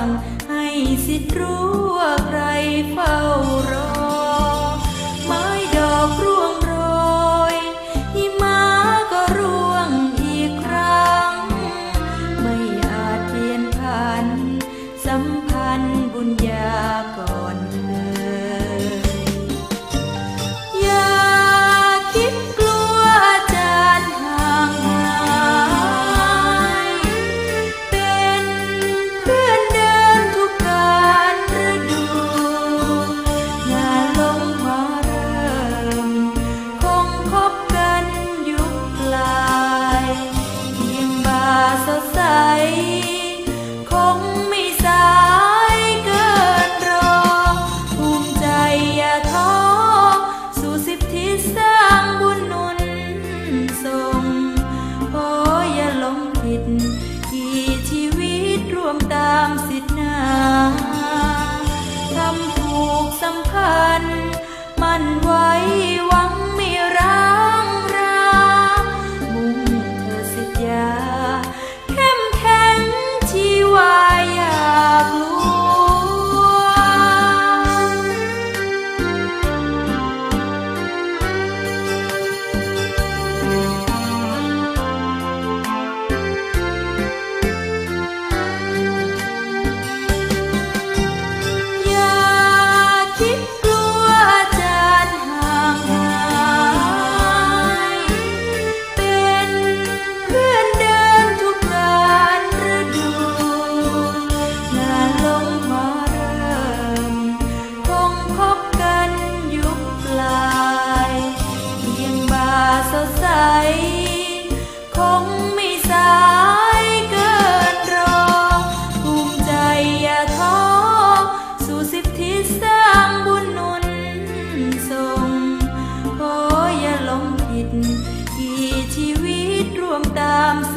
างให้สิรู้ว่าใครเฝ้ารอ ไม้ดอกร่วงโรยหิมะก็ร่วงอีกครั้ง ไม่อาจเปลี่ยนผันสัม tam